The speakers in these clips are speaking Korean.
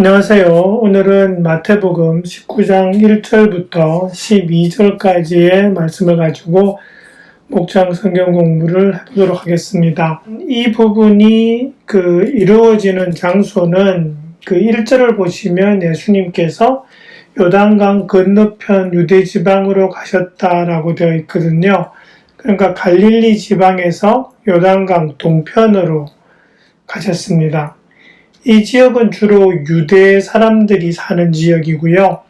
안녕하세요. 오늘은 마태복음 19장 1절부터 12절까지의 말씀을 가지고 목장 성경 공부를 해보도록 하겠습니다. 이 부분이 그 이루어지는 장소는 그 1절을 보시면 예수님께서 요단강 건너편 유대 지방으로 가셨다라고 되어 있거든요. 그러니까 갈릴리 지방에서 요단강 동편으로 가셨습니다. 이 지역은 주로 유대 사람들이 사는 지역이고요.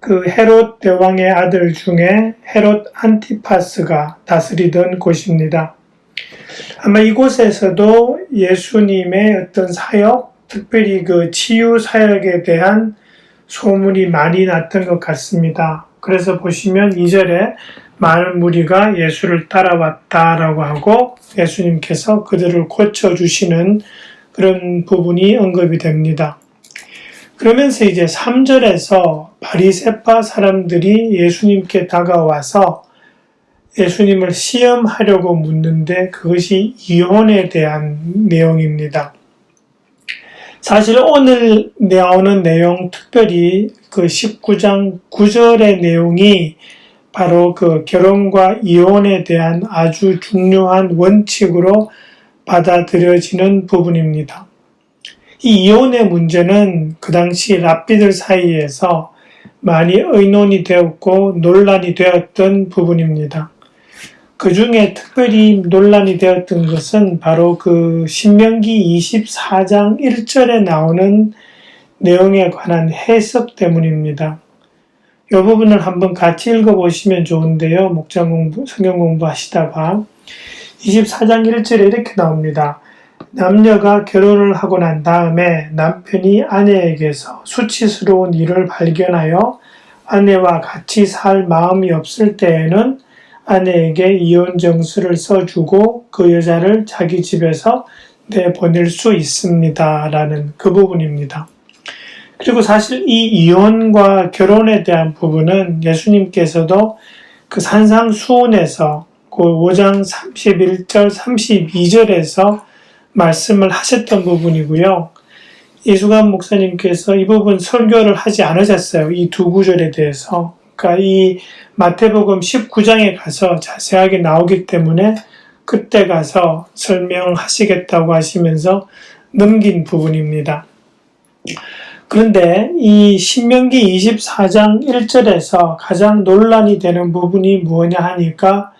그 헤롯 대왕의 아들 중에 헤롯 안티파스가 다스리던 곳입니다. 아마 이곳에서도 예수님의 어떤 사역, 특별히 그 치유 사역에 대한 소문이 많이 났던 것 같습니다. 그래서 보시면 2절에 많은 무리가 예수를 따라왔다라고 하고 예수님께서 그들을 고쳐주시는 그런 부분이 언급이 됩니다. 그러면서 이제 3절에서 바리세파 사람들이 예수님께 다가와서 예수님을 시험하려고 묻는데 그것이 이혼에 대한 내용입니다. 사실 오늘 나오는 내용, 특별히 그 19장 9절의 내용이 바로 그 결혼과 이혼에 대한 아주 중요한 원칙으로 받아들여지는 부분입니다. 이 이혼의 문제는 그 당시 랍비들 사이에서 많이 의논이 되었고 논란이 되었던 부분입니다. 그 중에 특별히 논란이 되었던 것은 바로 그 신명기 24장 1절에 나오는 내용에 관한 해석 때문입니다. 이 부분을 한번 같이 읽어보시면 좋은데요. 목장 공부, 성경 공부 하시다가 24장 1절에 이렇게 나옵니다. 남녀가 결혼을 하고 난 다음에 남편이 아내에게서 수치스러운 일을 발견하여 아내와 같이 살 마음이 없을 때에는 아내에게 이혼 정수를 써주고 그 여자를 자기 집에서 내보낼 수 있습니다. 라는 그 부분입니다. 그리고 사실 이 이혼과 결혼에 대한 부분은 예수님께서도 그 산상수훈에서 그 5장 31절, 32절에서 말씀을 하셨던 부분이고요. 이수관 목사님께서 이 부분 설교를 하지 않으셨어요. 이 두 구절에 대해서. 그러니까 이 마태복음 19장에 가서 자세하게 나오기 때문에 그때 가서 설명하시겠다고 하시면서 넘긴 부분입니다. 그런데 이 신명기 24장 1절에서 가장 논란이 되는 부분이 무엇냐 하니까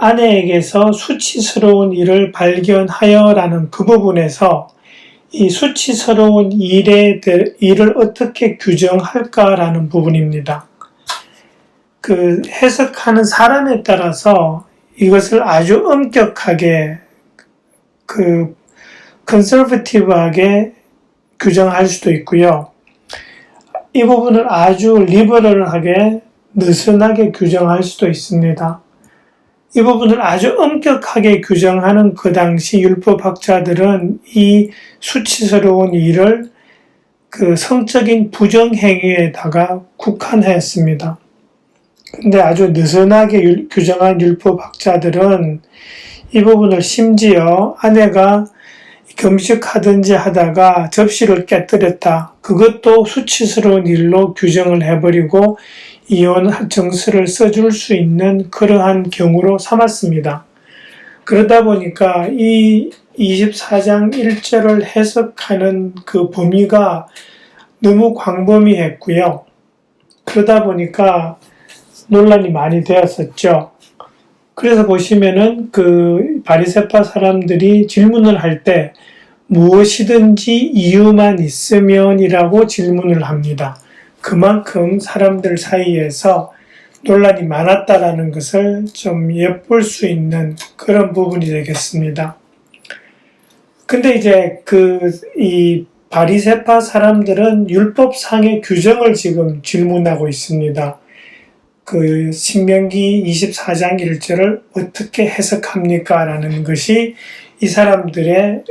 아내에게서 수치스러운 일을 발견하여라는 그 부분에서 이 수치스러운 일에 대, 일을 어떻게 규정할까라는 부분입니다. 그 해석하는 사람에 따라서 이것을 아주 엄격하게 그 컨서버티브하게 규정할 수도 있고요. 이 부분을 아주 리버럴하게 느슨하게 규정할 수도 있습니다. 이 부분을 아주 엄격하게 규정하는 그 당시 율법학자들은 이 수치스러운 일을 그 성적인 부정행위에다가 국한했습니다. 근데 아주 느슨하게 규정한 율법학자들은 이 부분을 심지어 아내가 금식하든지 하다가 접시를 깨뜨렸다. 그것도 수치스러운 일로 규정을 해버리고 이혼 정수를 써줄 수 있는 그러한 경우로 삼았습니다. 그러다 보니까 이 24장 1절을 해석하는 그 범위가 너무 광범위했고요. 그러다 보니까 논란이 많이 되었었죠. 그래서 보시면은 그 바리세파 사람들이 질문을 할 때 무엇이든지 이유만 있으면이라고 질문을 합니다. 그만큼 사람들 사이에서 논란이 많았다라는 것을 좀 엿볼 수 있는 그런 부분이 되겠습니다. 근데 이제 그 이 바리세파 사람들은 율법상의 규정을 지금 질문하고 있습니다. 그 신명기 24장 1절을 어떻게 해석합니까? 라는 것이 이 사람들의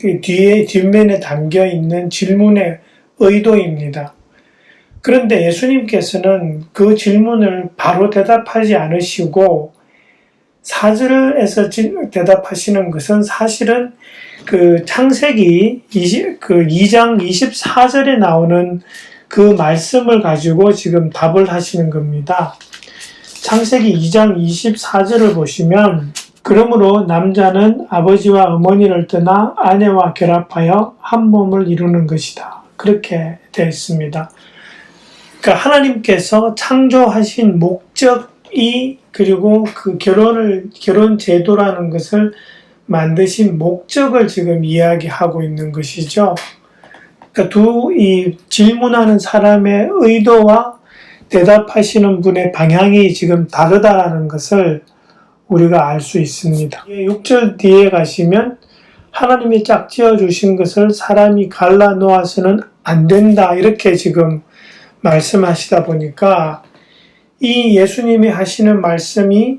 그 뒤에 뒷면에 담겨 있는 질문의 의도입니다. 그런데 예수님께서는 그 질문을 바로 대답하지 않으시고 사절에서 대답하시는 것은 사실은 그 창세기 20, 그 2장 24절에 나오는 그 말씀을 가지고 지금 답을 하시는 겁니다. 창세기 2장 24절을 보시면 그러므로 남자는 아버지와 어머니를 떠나 아내와 결합하여 한 몸을 이루는 것이다. 그렇게 되어 있습니다. 그러니까 하나님께서 창조하신 목적이 그리고 그 결혼을 결혼 제도라는 것을 만드신 목적을 지금 이야기하고 있는 것이죠. 그러니까 두 이 질문하는 사람의 의도와 대답하시는 분의 방향이 지금 다르다라는 것을 우리가 알 수 있습니다. 6절 뒤에 가시면 하나님이 짝지어 주신 것을 사람이 갈라 놓아서는 안 된다 이렇게 지금 말씀하시다 보니까 이 예수님이 하시는 말씀이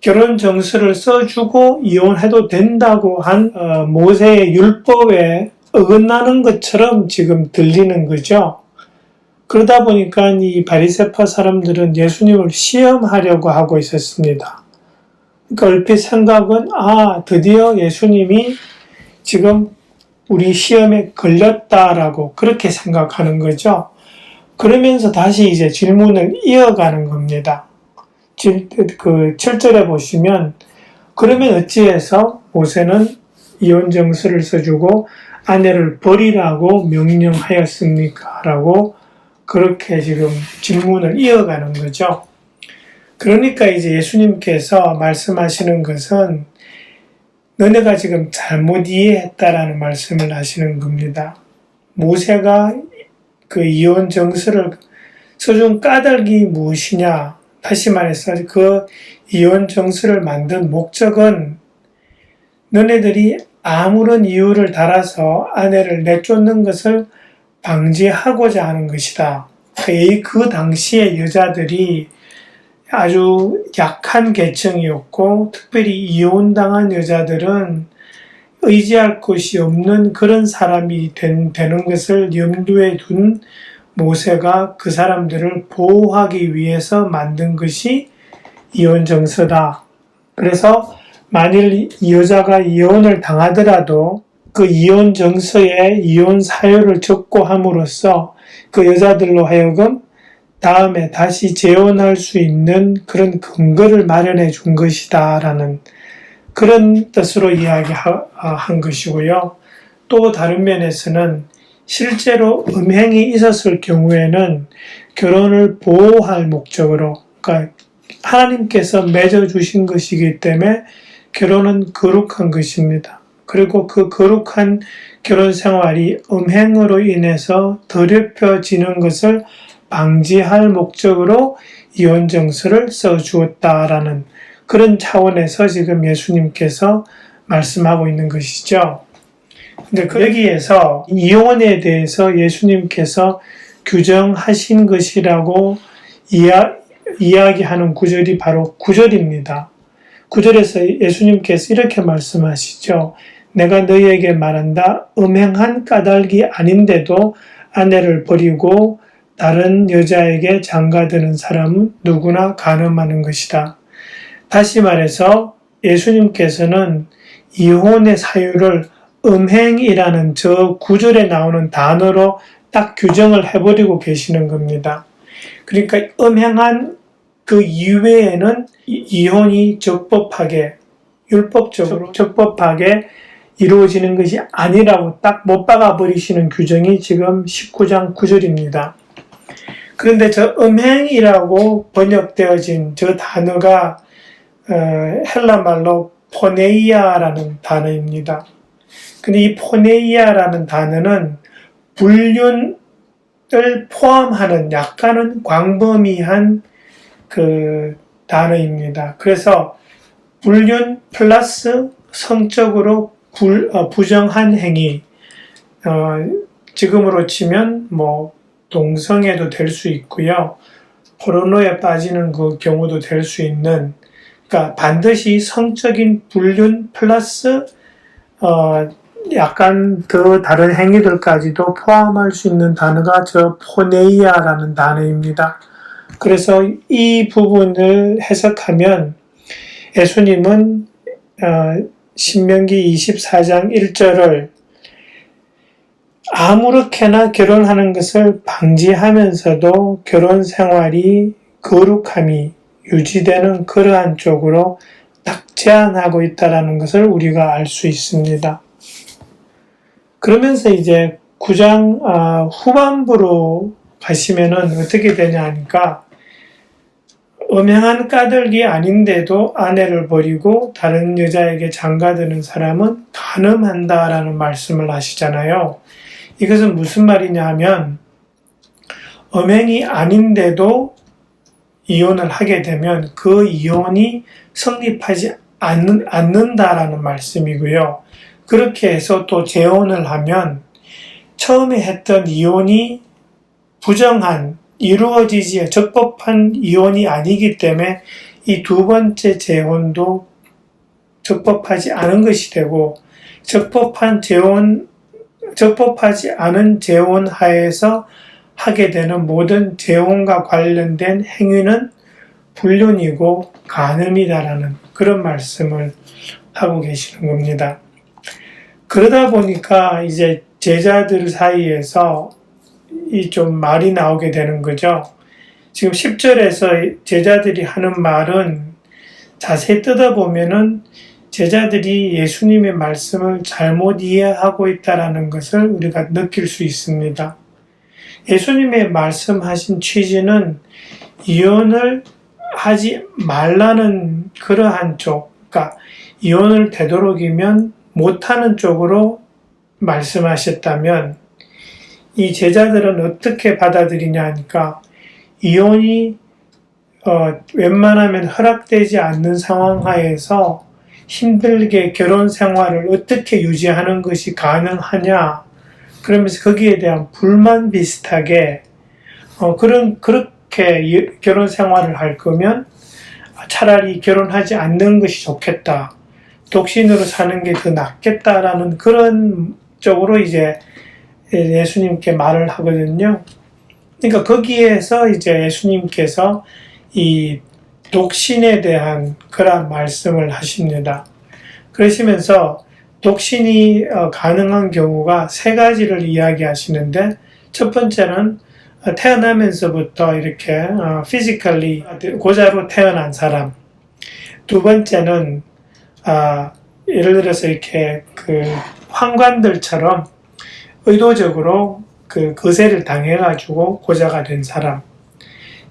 결혼 정서를 써주고 이혼해도 된다고 한 어, 모세의 율법에 어긋나는 것처럼 지금 들리는 거죠. 그러다 보니까 이 바리세파 사람들은 예수님을 시험하려고 하고 있었습니다. 그러니까 얼핏 생각은 아 드디어 예수님이 지금 우리 시험에 걸렸다라고 그렇게 생각하는 거죠. 그러면서 다시 이제 질문을 이어가는 겁니다. 그 7절에 보시면 그러면 어찌해서 모세는 이혼 정서를 써주고 아내를 버리라고 명령하였습니까? 라고 그렇게 지금 질문을 이어가는 거죠. 그러니까 이제 예수님께서 말씀하시는 것은 너네가 지금 잘못 이해했다라는 말씀을 하시는 겁니다. 모세가 그 이혼 정서를 써준 까닭이 무엇이냐? 다시 말해서 그 이혼 정서를 만든 목적은 너네들이 아무런 이유를 달아서 아내를 내쫓는 것을 방지하고자 하는 것이다. 그 당시에 여자들이 아주 약한 계층이었고, 특별히 이혼당한 여자들은 의지할 곳이 없는 그런 사람이 된, 되는 것을 염두에 둔 모세가 그 사람들을 보호하기 위해서 만든 것이 이혼 정서다. 그래서 만일 이 여자가 이혼을 당하더라도 그 이혼 정서에 이혼 사유를 적고 함으로써 그 여자들로 하여금 다음에 다시 재혼할 수 있는 그런 근거를 마련해 준 것이다 라는 그런 뜻으로 이야기한 것이고요. 또 다른 면에서는 실제로 음행이 있었을 경우에는 결혼을 보호할 목적으로, 그러니까 하나님께서 맺어주신 것이기 때문에 결혼은 거룩한 것입니다. 그리고 그 거룩한 결혼 생활이 음행으로 인해서 더럽혀지는 것을 방지할 목적으로 이혼 정서를 써 주었다라는 그런 차원에서 지금 예수님께서 말씀하고 있는 것이죠. 근데 그 여기에서 이혼에 대해서 예수님께서 규정하신 것이라고 이야, 이야기하는 구절이 바로 구절입니다. 구절에서 예수님께서 이렇게 말씀하시죠. 내가 너희에게 말한다. 음행한 까닭이 아닌데도 아내를 버리고 다른 여자에게 장가드는 사람은 누구나 가늠하는 것이다. 다시 말해서 예수님께서는 이혼의 사유를 음행이라는 저 구절에 나오는 단어로 딱 규정을 해버리고 계시는 겁니다. 그러니까 음행한 그 이외에는 이혼이 적법하게, 율법적으로 적법하게 이루어지는 것이 아니라고 딱 못 박아 버리시는 규정이 지금 19장 9절입니다. 그런데 저 음행이라고 번역되어진 저 단어가 어, 헬라 말로 포네이아라는 단어입니다. 근데 이 포네이아라는 단어는 불륜을 포함하는 약간은 광범위한 그 단어입니다. 그래서 불륜 플러스 성적으로 불, 어, 부정한 행위, 어, 지금으로 치면 뭐 동성애도 될 수 있고요. 포르노에 빠지는 그 경우도 될 수 있는 그러니까 반드시 성적인 불륜 플러스 어 약간 그 다른 행위들까지도 포함할 수 있는 단어가 저 포네이아라는 단어입니다. 그래서 이 부분을 해석하면 예수님은 어, 신명기 24장 1절을 아무렇게나 결혼하는 것을 방지하면서도 결혼 생활이 거룩함이 유지되는 그러한 쪽으로 딱 제한하고 있다라는 것을 우리가 알 수 있습니다. 그러면서 이제 9장 아, 후반부로 가시면은 어떻게 되냐 하니까 음행한 까닭이 아닌데도 아내를 버리고 다른 여자에게 장가드는 사람은 간음한다라는 말씀을 하시잖아요. 이것은 무슨 말이냐 하면 음행이 아닌데도 이혼을 하게 되면 그 이혼이 성립하지 않는, 않는다라는 말씀이고요. 그렇게 해서 또 재혼을 하면 처음에 했던 이혼이 부정한 이루어지지 적법한 이혼이 아니기 때문에 이 두 번째 재혼도 적법하지 않은 것이 되고 적법한 재혼 적법하지 않은 재혼 하에서 하게 되는 모든 재혼과 관련된 행위는 불륜이고 간음이다라는 그런 말씀을 하고 계시는 겁니다. 그러다 보니까 이제 제자들 사이에서 이 좀 말이 나오게 되는 거죠. 지금 10절에서 제자들이 하는 말은 자세히 뜯어보면은 제자들이 예수님의 말씀을 잘못 이해하고 있다라는 것을 우리가 느낄 수 있습니다. 예수님의 말씀하신 취지는 이혼을 하지 말라는 그러한 쪽, 그러니까 이혼을 되도록이면 못하는 쪽으로 말씀하셨다면 이 제자들은 어떻게 받아들이냐 하니까 이혼이 어, 웬만하면 허락되지 않는 상황 하에서 힘들게 결혼 생활을 어떻게 유지하는 것이 가능하냐 그러면서 거기에 대한 불만 비슷하게 어, 그런 그렇게 결혼 생활을 할 거면 차라리 결혼하지 않는 것이 좋겠다. 독신으로 사는 게 더 낫겠다라는 그런 쪽으로 이제 예수님께 말을 하거든요. 그러니까 거기에서 이제 예수님께서 이 독신에 대한 그런 말씀을 하십니다. 그러시면서 독신이 어, 가능한 경우가 세 가지를 이야기하시는데 첫 번째는 태어나면서부터 이렇게 피지컬리 고자로 태어난 사람. 두 번째는 아, 예를 들어서 이렇게 그 황관들처럼 의도적으로 그 거세를 당해가지고 고자가 된 사람.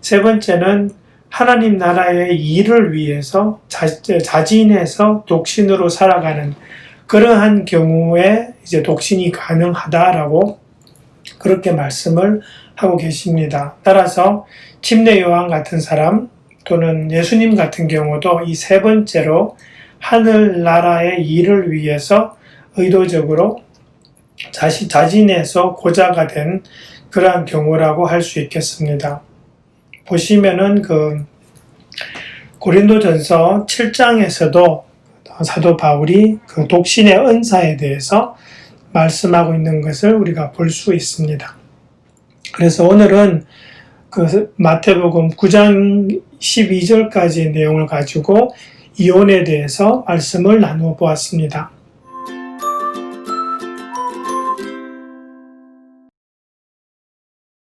세 번째는 하나님 나라의 일을 위해서 자, 자진해서 독신으로 살아가는 그러한 경우에 이제 독신이 가능하다라고 그렇게 말씀을 하고 계십니다. 따라서 침례 요한 같은 사람 또는 예수님 같은 경우도 이 세 번째로 하늘 나라의 일을 위해서 의도적으로 자신, 자진해서 고자가 된 그러한 경우라고 할 수 있겠습니다. 보시면은 그 고린도 전서 7장에서도 사도 바울이 그 독신의 은사에 대해서 말씀하고 있는 것을 우리가 볼 수 있습니다. 그래서 오늘은 그 마태복음 9장 12절까지의 내용을 가지고 이혼에 대해서 말씀을 나누어 보았습니다.